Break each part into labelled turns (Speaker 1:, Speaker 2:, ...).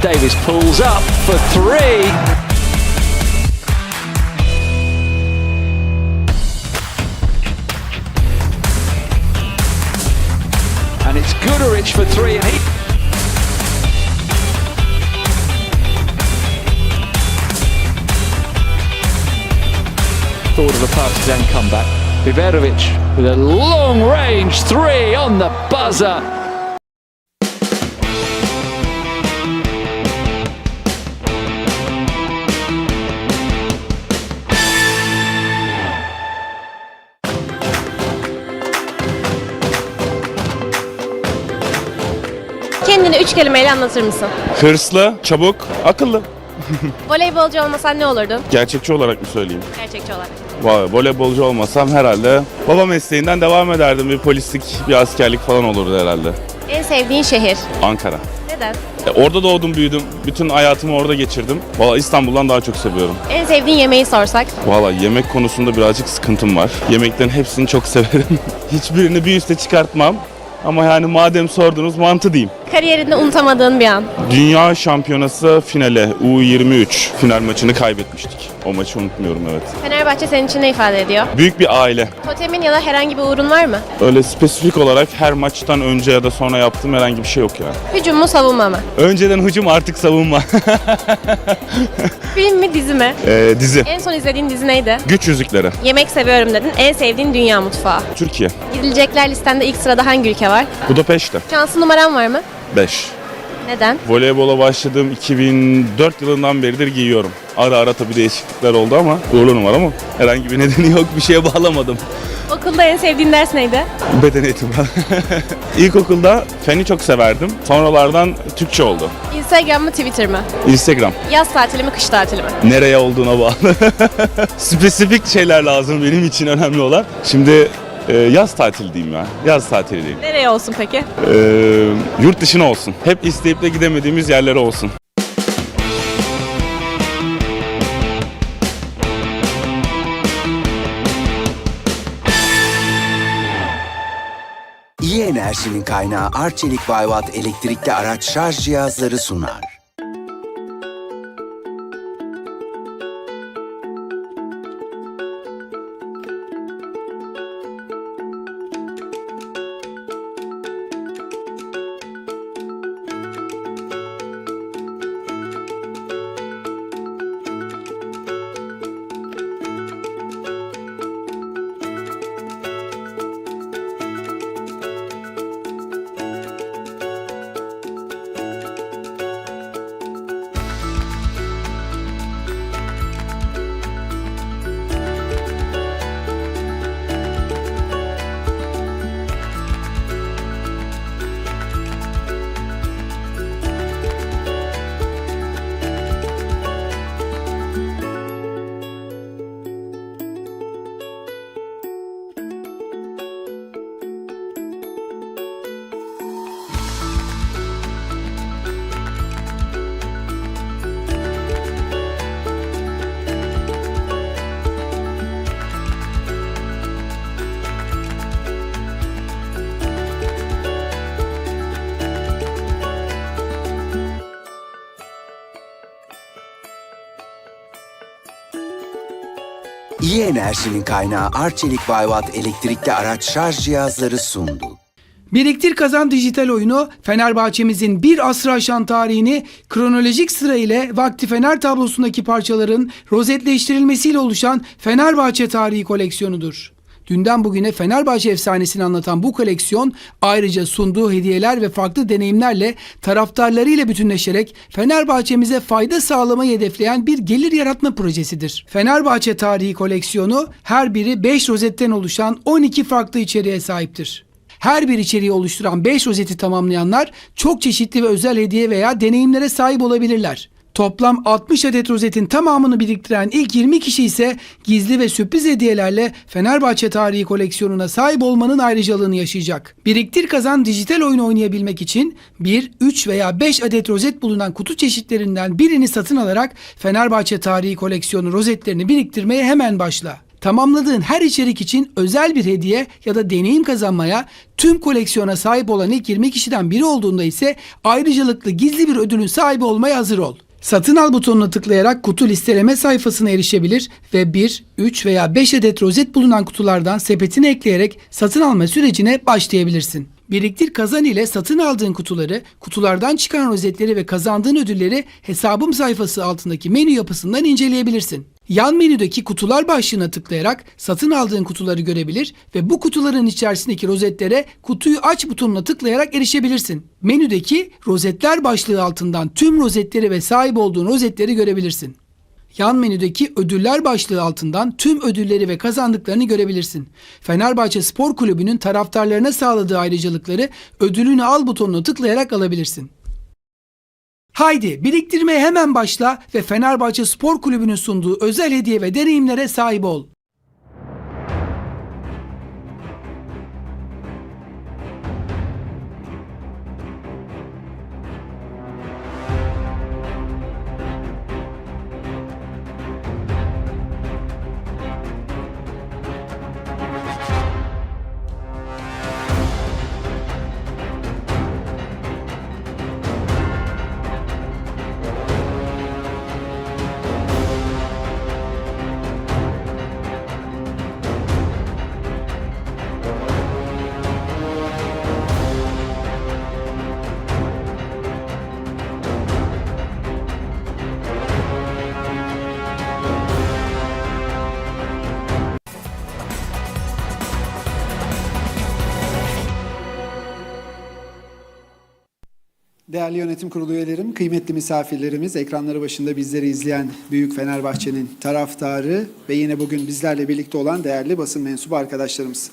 Speaker 1: Davis pulls up for three. And it's Goodrich for three, and he thought of a partisan comeback. Viverovic with a long range three on the buzzer.
Speaker 2: Kelimeyle anlatır mısın?
Speaker 3: Hırslı, çabuk, akıllı.
Speaker 2: Voleybolcu olmasan ne olurdun?
Speaker 3: Gerçekçi olarak mı söyleyeyim?
Speaker 2: Gerçekçi olarak.
Speaker 3: Vay, voleybolcu olmasam herhalde baba mesleğinden devam ederdim. Bir polislik, bir askerlik falan olurdu herhalde.
Speaker 2: En sevdiğin şehir?
Speaker 3: Ankara.
Speaker 2: Neden?
Speaker 3: E, orada doğdum, büyüdüm. Bütün hayatımı orada geçirdim. Valla İstanbul'dan daha çok seviyorum.
Speaker 2: En sevdiğin yemeği sorsak?
Speaker 3: Valla yemek konusunda birazcık sıkıntım var. Yemeklerin hepsini çok severim. Hiçbirini bir üste çıkartmam. Ama yani madem sordunuz mantı diyeyim.
Speaker 2: Kariyerinde unutamadığın bir an.
Speaker 3: Dünya Şampiyonası finale U23 final maçını kaybetmiştik. O maçı unutmuyorum evet.
Speaker 2: Fenerbahçe senin için ne ifade ediyor?
Speaker 3: Büyük bir aile.
Speaker 2: Totemin ya da herhangi bir uğrun var mı?
Speaker 3: Öyle spesifik olarak her maçtan önce ya da sonra yaptığım herhangi bir şey yok ya.
Speaker 2: Hücum mu savunma mı?
Speaker 3: Önceden hücum artık savunma.
Speaker 2: Film mi dizi mi?
Speaker 3: Ee, dizi.
Speaker 2: En son izlediğin dizi neydi?
Speaker 3: Güç yüzükleri.
Speaker 2: Yemek seviyorum dedin. En sevdiğin dünya mutfağı.
Speaker 3: Türkiye.
Speaker 2: Gidilecekler listende ilk sırada hangi ülke var?
Speaker 3: Budapeşte.
Speaker 2: Şanslı numaran var mı?
Speaker 3: 5.
Speaker 2: Neden?
Speaker 3: Voleybola başladığım 2004 yılından beridir giyiyorum. Ara ara tabii değişiklikler oldu ama uğurlu numara mı? Herhangi bir nedeni yok. Bir şeye bağlamadım.
Speaker 2: Okulda en sevdiğin ders neydi?
Speaker 3: Beden eğitimi. İlkokulda feni çok severdim. Sonralardan Türkçe oldu.
Speaker 2: Instagram mı Twitter mı?
Speaker 3: Instagram.
Speaker 2: Yaz tatili mi kış tatili mi?
Speaker 3: nereye olduğuna bağlı. Spesifik şeyler lazım benim için önemli olan. Şimdi e, yaz tatili diyeyim ya. Yaz tatili diyeyim.
Speaker 2: Nereye olsun peki?
Speaker 3: E, yurt dışına olsun. Hep isteyip de gidemediğimiz yerlere olsun.
Speaker 4: İyi enerjinin kaynağı Arçelik Bayvat elektrikli araç şarj cihazları sunar. Enerjinin kaynağı Arçelik Bayvat elektrikli araç şarj cihazları sundu.
Speaker 5: Biriktir Kazan dijital oyunu Fenerbahçemizin bir asrı aşan tarihini kronolojik sıra ile Vakti Fener tablosundaki parçaların rozetleştirilmesiyle oluşan Fenerbahçe tarihi koleksiyonudur. Dünden bugüne Fenerbahçe efsanesini anlatan bu koleksiyon ayrıca sunduğu hediyeler ve farklı deneyimlerle taraftarlarıyla bütünleşerek Fenerbahçemize fayda sağlamayı hedefleyen bir gelir yaratma projesidir. Fenerbahçe tarihi koleksiyonu her biri 5 rozetten oluşan 12 farklı içeriğe sahiptir. Her bir içeriği oluşturan 5 rozeti tamamlayanlar çok çeşitli ve özel hediye veya deneyimlere sahip olabilirler. Toplam 60 adet rozetin tamamını biriktiren ilk 20 kişi ise gizli ve sürpriz hediyelerle Fenerbahçe tarihi koleksiyonuna sahip olmanın ayrıcalığını yaşayacak. Biriktir kazan dijital oyun oynayabilmek için 1, 3 veya 5 adet rozet bulunan kutu çeşitlerinden birini satın alarak Fenerbahçe tarihi koleksiyonu rozetlerini biriktirmeye hemen başla. Tamamladığın her içerik için özel bir hediye ya da deneyim kazanmaya, tüm koleksiyona sahip olan ilk 20 kişiden biri olduğunda ise ayrıcalıklı gizli bir ödülün sahibi olmaya hazır ol. Satın al butonuna tıklayarak kutu listeleme sayfasına erişebilir ve 1, 3 veya 5 adet rozet bulunan kutulardan sepetine ekleyerek satın alma sürecine başlayabilirsin. Biriktir kazan ile satın aldığın kutuları, kutulardan çıkan rozetleri ve kazandığın ödülleri hesabım sayfası altındaki menü yapısından inceleyebilirsin. Yan menüdeki kutular başlığına tıklayarak satın aldığın kutuları görebilir ve bu kutuların içerisindeki rozetlere kutuyu aç butonuna tıklayarak erişebilirsin. Menüdeki rozetler başlığı altından tüm rozetleri ve sahip olduğun rozetleri görebilirsin. Yan menüdeki ödüller başlığı altından tüm ödülleri ve kazandıklarını görebilirsin. Fenerbahçe Spor Kulübü'nün taraftarlarına sağladığı ayrıcalıkları ödülünü al butonuna tıklayarak alabilirsin. Haydi biriktirmeye hemen başla ve Fenerbahçe Spor Kulübü'nün sunduğu özel hediye ve deneyimlere sahip ol.
Speaker 6: Değerli yönetim kurulu üyelerim, kıymetli misafirlerimiz, ekranları başında bizleri izleyen Büyük Fenerbahçe'nin taraftarı ve yine bugün bizlerle birlikte olan değerli basın mensubu arkadaşlarımız.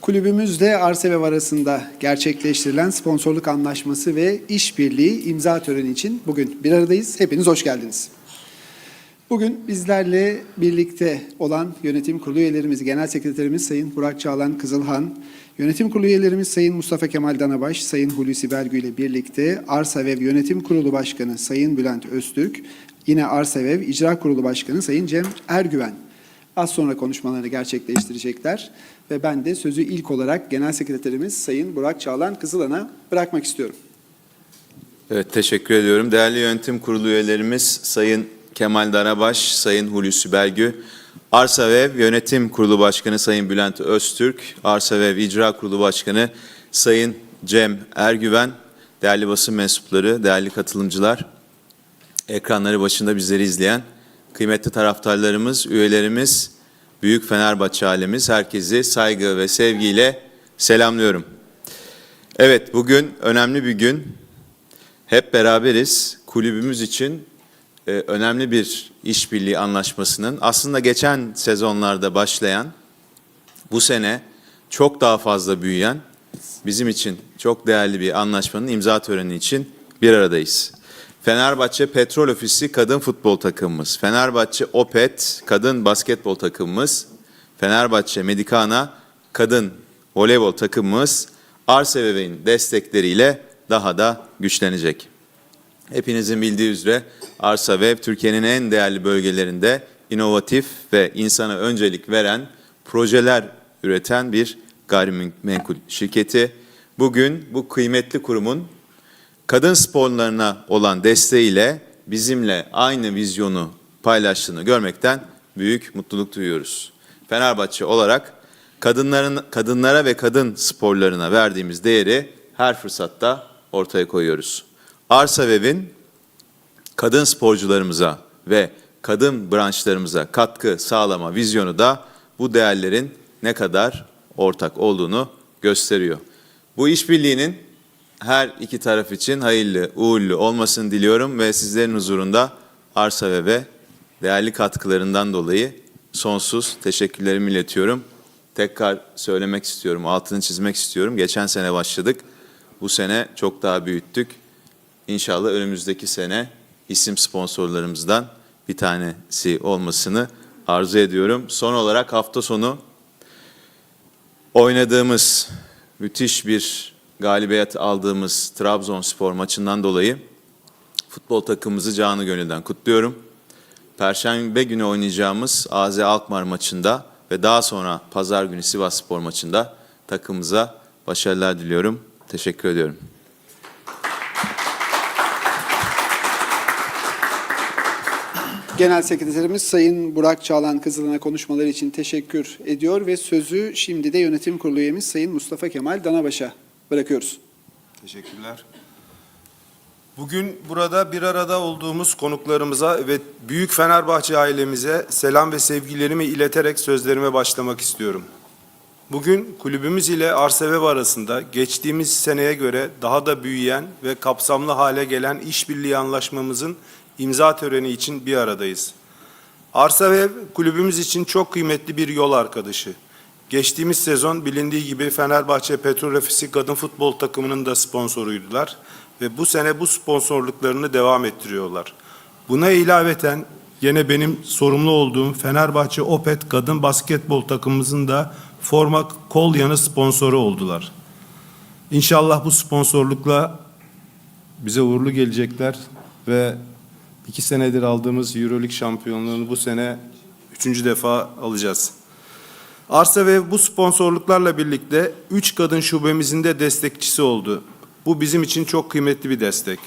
Speaker 6: Kulübümüzle Arsevev arasında gerçekleştirilen sponsorluk anlaşması ve işbirliği imza töreni için bugün bir aradayız. Hepiniz hoş geldiniz. Bugün bizlerle birlikte olan yönetim kurulu üyelerimiz, genel sekreterimiz Sayın Burak Çağlan Kızılhan, yönetim kurulu üyelerimiz Sayın Mustafa Kemal Danabaş, Sayın Hulusi Belgü ile birlikte Arsavev Yönetim Kurulu Başkanı Sayın Bülent Öztürk, yine Arsavev İcra Kurulu Başkanı Sayın Cem Ergüven az sonra konuşmalarını gerçekleştirecekler ve ben de sözü ilk olarak genel sekreterimiz Sayın Burak Çağlan Kızılan'a bırakmak istiyorum.
Speaker 7: Evet teşekkür ediyorum. Değerli yönetim kurulu üyelerimiz Sayın Kemal Darabaş, Sayın Hulusi Belgü, Arsavev Yönetim Kurulu Başkanı Sayın Bülent Öztürk, Arsavev İcra Kurulu Başkanı Sayın Cem Ergüven, değerli basın mensupları, değerli katılımcılar, ekranları başında bizleri izleyen kıymetli taraftarlarımız, üyelerimiz, Büyük Fenerbahçe ailemiz, herkesi saygı ve sevgiyle selamlıyorum. Evet bugün önemli bir gün. Hep beraberiz. Kulübümüz için e, önemli bir işbirliği anlaşmasının aslında geçen sezonlarda başlayan bu sene çok daha fazla büyüyen bizim için çok değerli bir anlaşmanın imza töreni için bir aradayız. Fenerbahçe Petrol Ofisi kadın futbol takımımız, Fenerbahçe Opet kadın basketbol takımımız, Fenerbahçe Medikana kadın voleybol takımımız Arsevev'in destekleriyle daha da güçlenecek. Hepinizin bildiği üzere Arsa Web Türkiye'nin en değerli bölgelerinde inovatif ve insana öncelik veren projeler üreten bir gayrimenkul şirketi. Bugün bu kıymetli kurumun kadın sporlarına olan desteğiyle bizimle aynı vizyonu paylaştığını görmekten büyük mutluluk duyuyoruz. Fenerbahçe olarak kadınların kadınlara ve kadın sporlarına verdiğimiz değeri her fırsatta ortaya koyuyoruz. Arsavev'in kadın sporcularımıza ve kadın branşlarımıza katkı sağlama vizyonu da bu değerlerin ne kadar ortak olduğunu gösteriyor. Bu işbirliğinin her iki taraf için hayırlı, uğurlu olmasını diliyorum ve sizlerin huzurunda Arsavev'e değerli katkılarından dolayı sonsuz teşekkürlerimi iletiyorum. Tekrar söylemek istiyorum, altını çizmek istiyorum. Geçen sene başladık. Bu sene çok daha büyüttük. İnşallah önümüzdeki sene isim sponsorlarımızdan bir tanesi olmasını arzu ediyorum. Son olarak hafta sonu oynadığımız müthiş bir galibiyet aldığımız Trabzonspor maçından dolayı futbol takımımızı canı gönülden kutluyorum. Perşembe günü oynayacağımız AZ Alkmaar maçında ve daha sonra pazar günü Sivas Spor maçında takımımıza başarılar diliyorum. Teşekkür ediyorum.
Speaker 6: Genel Sekreterimiz Sayın Burak Çağlan Kızılan'a konuşmaları için teşekkür ediyor ve sözü şimdi de yönetim kurulu üyemiz Sayın Mustafa Kemal Danabaş'a bırakıyoruz.
Speaker 8: Teşekkürler. Bugün burada bir arada olduğumuz konuklarımıza ve Büyük Fenerbahçe ailemize selam ve sevgilerimi ileterek sözlerime başlamak istiyorum. Bugün kulübümüz ile Arsevev arasında geçtiğimiz seneye göre daha da büyüyen ve kapsamlı hale gelen işbirliği anlaşmamızın imza töreni için bir aradayız. Arsavev kulübümüz için çok kıymetli bir yol arkadaşı. Geçtiğimiz sezon bilindiği gibi Fenerbahçe Petrol Ofisi kadın futbol takımının da sponsoruydular ve bu sene bu sponsorluklarını devam ettiriyorlar. Buna ilaveten yine benim sorumlu olduğum Fenerbahçe Opet kadın basketbol takımımızın da forma kol yanı sponsoru oldular. İnşallah bu sponsorlukla bize uğurlu gelecekler ve iki senedir aldığımız Euroleague şampiyonluğunu bu sene üçüncü defa alacağız. Arsa ve bu sponsorluklarla birlikte üç kadın şubemizin de destekçisi oldu. Bu bizim için çok kıymetli bir destek.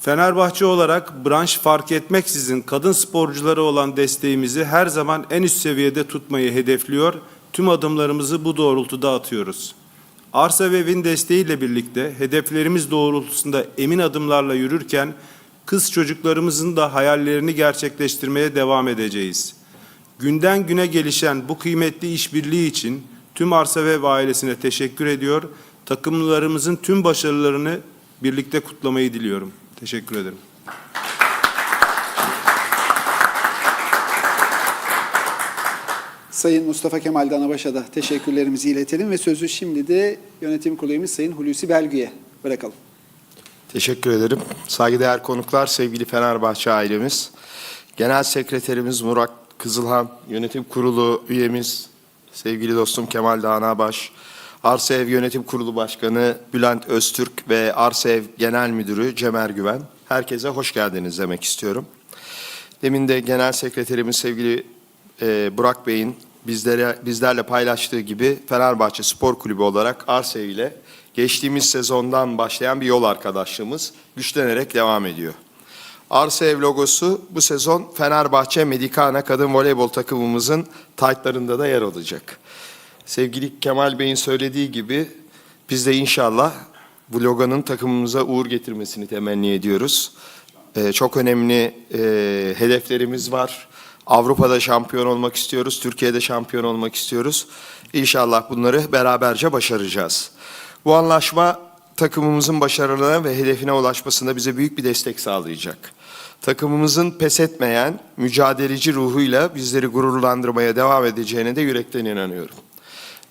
Speaker 8: Fenerbahçe olarak branş fark etmeksizin kadın sporcuları olan desteğimizi her zaman en üst seviyede tutmayı hedefliyor. Tüm adımlarımızı bu doğrultuda atıyoruz. Arsa ve Evin desteğiyle birlikte hedeflerimiz doğrultusunda emin adımlarla yürürken kız çocuklarımızın da hayallerini gerçekleştirmeye devam edeceğiz. Günden güne gelişen bu kıymetli işbirliği için tüm Arsavev ailesine teşekkür ediyor. Takımlarımızın tüm başarılarını birlikte kutlamayı diliyorum. Teşekkür ederim.
Speaker 6: Sayın Mustafa Kemal Danabaş'a da teşekkürlerimizi iletelim ve sözü şimdi de yönetim kurulu Sayın Hulusi Belgü'ye bırakalım.
Speaker 9: Teşekkür ederim. Saygıdeğer konuklar, sevgili Fenerbahçe ailemiz, Genel Sekreterimiz Murat Kızılhan, Yönetim Kurulu üyemiz, sevgili dostum Kemal Dağnabaş, Arsev Yönetim Kurulu Başkanı Bülent Öztürk ve Arsev Genel Müdürü Cemer Güven. Herkese hoş geldiniz demek istiyorum. Demin de Genel Sekreterimiz sevgili e, Burak Bey'in bizlere bizlerle paylaştığı gibi Fenerbahçe Spor Kulübü olarak Arsev ile geçtiğimiz sezondan başlayan bir yol arkadaşlığımız güçlenerek devam ediyor. Arsev logosu bu sezon Fenerbahçe Medikana kadın voleybol takımımızın taytlarında da yer alacak. Sevgili Kemal Bey'in söylediği gibi biz de inşallah bu logonun takımımıza uğur getirmesini temenni ediyoruz. Ee, çok önemli e, hedeflerimiz var. Avrupa'da şampiyon olmak istiyoruz, Türkiye'de şampiyon olmak istiyoruz. İnşallah bunları beraberce başaracağız. Bu anlaşma takımımızın başarılarına ve hedefine ulaşmasında bize büyük bir destek sağlayacak. Takımımızın pes etmeyen, mücadeleci ruhuyla bizleri gururlandırmaya devam edeceğine de yürekten inanıyorum.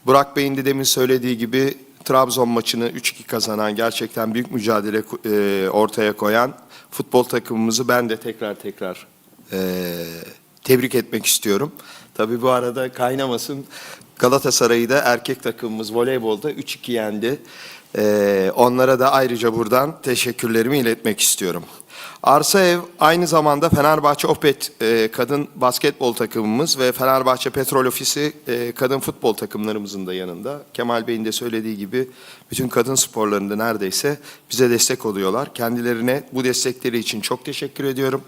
Speaker 9: Burak Bey'in de demin söylediği gibi Trabzon maçını 3-2 kazanan, gerçekten büyük mücadele e, ortaya koyan futbol takımımızı ben de tekrar tekrar e, tebrik etmek istiyorum. Tabii bu arada kaynamasın Galatasaray'ı da erkek takımımız voleybolda 3-2 yendi. E, onlara da ayrıca buradan teşekkürlerimi iletmek istiyorum. Arsa Ev aynı zamanda Fenerbahçe Opet e, kadın basketbol takımımız ve Fenerbahçe Petrol Ofisi e, kadın futbol takımlarımızın da yanında. Kemal Bey'in de söylediği gibi bütün kadın sporlarında neredeyse bize destek oluyorlar. Kendilerine bu destekleri için çok teşekkür ediyorum.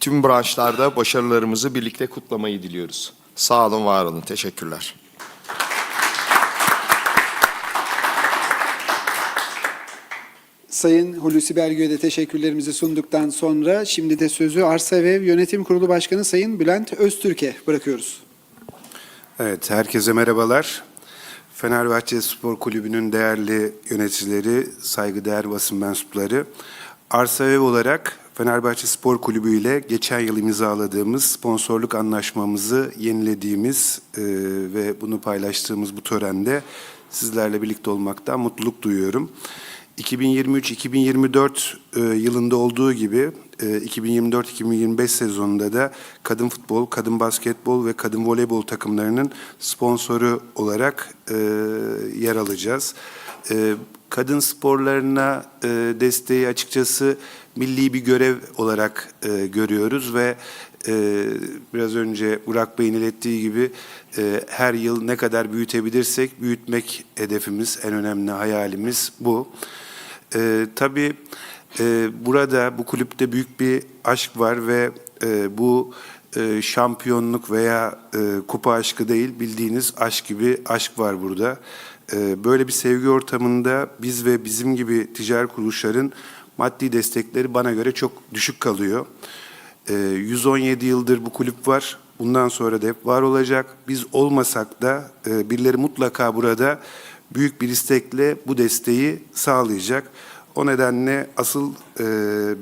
Speaker 9: Tüm branşlarda başarılarımızı birlikte kutlamayı diliyoruz. Sağ olun, var olun. Teşekkürler.
Speaker 6: Sayın Hulusi Belgü'ye de teşekkürlerimizi sunduktan sonra şimdi de sözü Arsa ve Yönetim Kurulu Başkanı Sayın Bülent Öztürk'e bırakıyoruz.
Speaker 10: Evet, herkese merhabalar. Fenerbahçe Spor Kulübü'nün değerli yöneticileri, saygıdeğer basın mensupları. Arsa Ev olarak Fenerbahçe Spor Kulübü ile geçen yıl imzaladığımız sponsorluk anlaşmamızı yenilediğimiz e, ve bunu paylaştığımız bu törende sizlerle birlikte olmaktan mutluluk duyuyorum. 2023-2024 e, yılında olduğu gibi e, 2024-2025 sezonunda da kadın futbol, kadın basketbol ve kadın voleybol takımlarının sponsoru olarak e, yer alacağız. E, kadın sporlarına e, desteği açıkçası milli bir görev olarak e, görüyoruz ve e, biraz önce Burak Bey'in ilettiği gibi e, her yıl ne kadar büyütebilirsek büyütmek hedefimiz, en önemli hayalimiz bu. E, tabii e, burada bu kulüpte büyük bir aşk var ve e, bu e, şampiyonluk veya e, kupa aşkı değil bildiğiniz aşk gibi aşk var burada. E, böyle bir sevgi ortamında biz ve bizim gibi ticari kuruluşların maddi destekleri bana göre çok düşük kalıyor. E, 117 yıldır bu kulüp var. Bundan sonra da hep var olacak. Biz olmasak da e, birileri mutlaka burada büyük bir istekle bu desteği sağlayacak. O nedenle asıl e,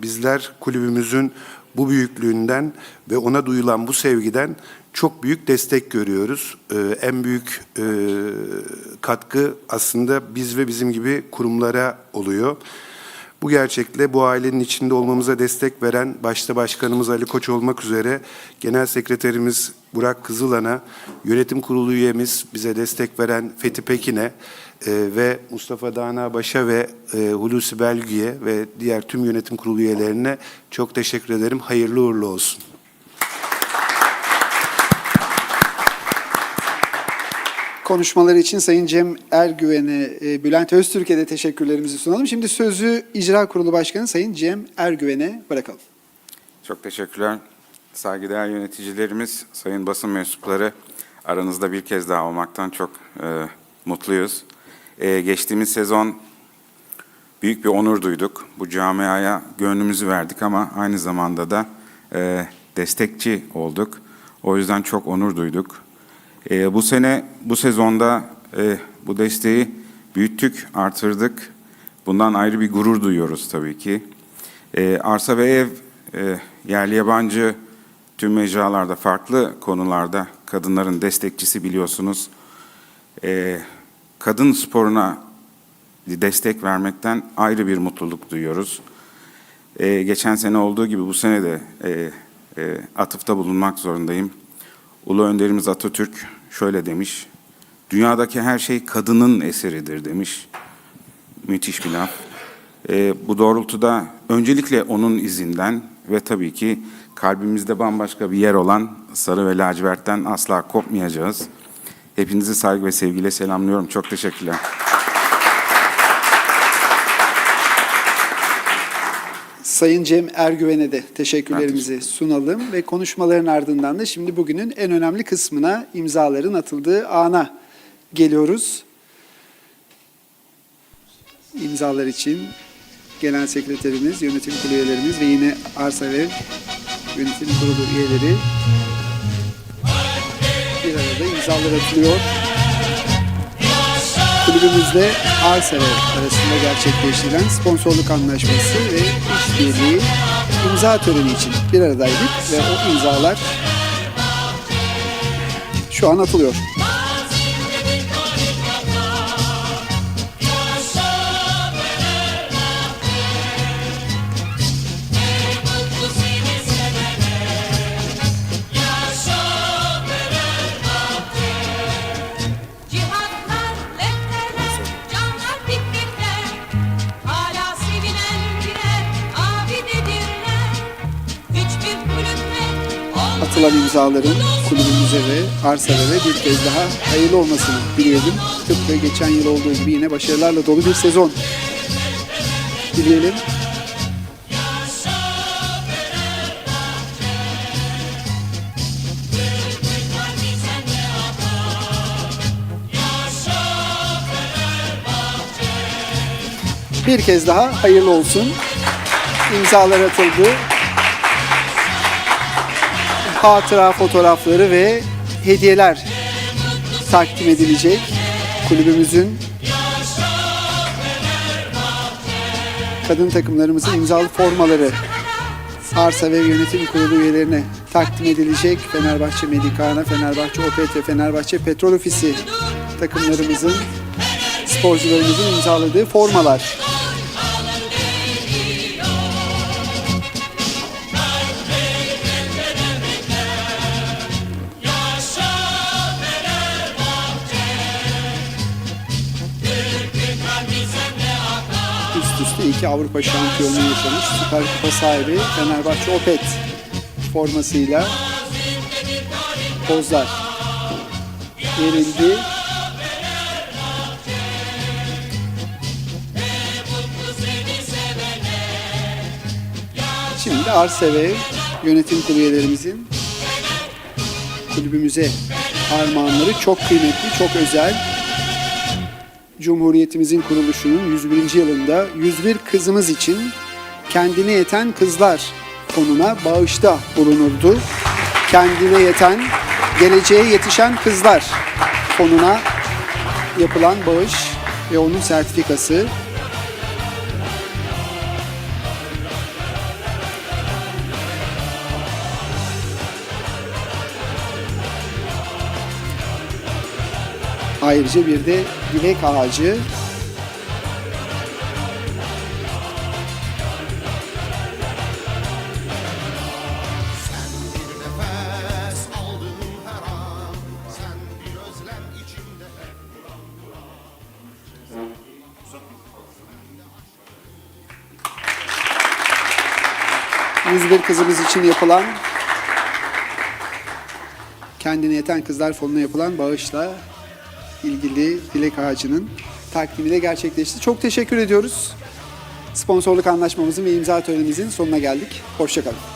Speaker 10: bizler kulübümüzün bu büyüklüğünden ve ona duyulan bu sevgiden çok büyük destek görüyoruz. E, en büyük e, katkı aslında biz ve bizim gibi kurumlara oluyor. Bu gerçekle bu ailenin içinde olmamıza destek veren başta başkanımız Ali Koç olmak üzere genel sekreterimiz Burak Kızılan'a, yönetim kurulu üyemiz bize destek veren Fethi Pekin'e e, ve Mustafa Dana Baş'a ve e, Hulusi Belgü'ye ve diğer tüm yönetim kurulu üyelerine çok teşekkür ederim. Hayırlı uğurlu olsun.
Speaker 6: Konuşmaları için Sayın Cem Ergüven'e, e, Bülent Öztürk'e de teşekkürlerimizi sunalım. Şimdi sözü İcra Kurulu Başkanı Sayın Cem Ergüven'e bırakalım.
Speaker 11: Çok teşekkürler. Saygıdeğer yöneticilerimiz, sayın basın mensupları aranızda bir kez daha olmaktan çok e, mutluyuz. E, geçtiğimiz sezon büyük bir onur duyduk. Bu camiaya gönlümüzü verdik ama aynı zamanda da e, destekçi olduk. O yüzden çok onur duyduk. E, bu sene, bu sezonda e, bu desteği büyüttük, artırdık. Bundan ayrı bir gurur duyuyoruz tabii ki. E, arsa ve ev, e, yerli yabancı tüm mecralarda, farklı konularda kadınların destekçisi biliyorsunuz. E, kadın sporuna destek vermekten ayrı bir mutluluk duyuyoruz. E, geçen sene olduğu gibi bu sene de e, e, atıfta bulunmak zorundayım. Ulu önderimiz Atatürk şöyle demiş, dünyadaki her şey kadının eseridir demiş. Müthiş bir laf. E, bu doğrultuda öncelikle onun izinden ve tabii ki kalbimizde bambaşka bir yer olan sarı ve lacivertten asla kopmayacağız. Hepinizi saygı ve sevgiyle selamlıyorum. Çok teşekkürler.
Speaker 6: Sayın Cem Ergüven'e de teşekkürlerimizi sunalım ve konuşmaların ardından da şimdi bugünün en önemli kısmına imzaların atıldığı ana geliyoruz. İmzalar için Genel Sekreterimiz, Yönetim Kurulu üyelerimiz ve yine Arsa ve Yönetim Kurulu üyeleri bir arada imzalar atılıyor. Kulübümüzle Arsenal arasında gerçekleştirilen sponsorluk anlaşması ve işbirliği imza töreni için bir aradaydık ve o imzalar şu an atılıyor. Atılan imzaların kulübümüze ve Arsenal'e bir kez daha hayırlı olmasını dileyelim. Tıpkı geçen yıl olduğu gibi yine başarılarla dolu bir sezon dileyelim. Bir kez daha hayırlı olsun. İmzalar atıldı. Hatıra fotoğrafları ve hediyeler takdim edilecek. Kulübümüzün kadın takımlarımızın imzalı formaları Arsa ve Yönetim Kurulu üyelerine takdim edilecek. Fenerbahçe Medikana, Fenerbahçe OPT, Fenerbahçe Petrol Ofisi takımlarımızın, sporcularımızın imzaladığı formalar 2022 Avrupa şampiyonluğu yaşamış Süper Kupa sahibi Fenerbahçe Opet formasıyla pozlar verildi. Şimdi Arsev yönetim kurulu kulübümüze armağanları çok kıymetli, çok özel. Cumhuriyetimizin kuruluşunun 101. yılında 101 kızımız için kendine yeten kızlar konuna bağışta bulunurdu. Kendine yeten, geleceğe yetişen kızlar konuna yapılan bağış ve onun sertifikası Ayrıca bir de dilek ağacı. Bir kızımız için yapılan kendine yeten kızlar fonuna yapılan bağışla ilgili dilek ağacının takdimi de gerçekleşti. Çok teşekkür ediyoruz. Sponsorluk anlaşmamızın ve imza törenimizin sonuna geldik. Hoşçakalın.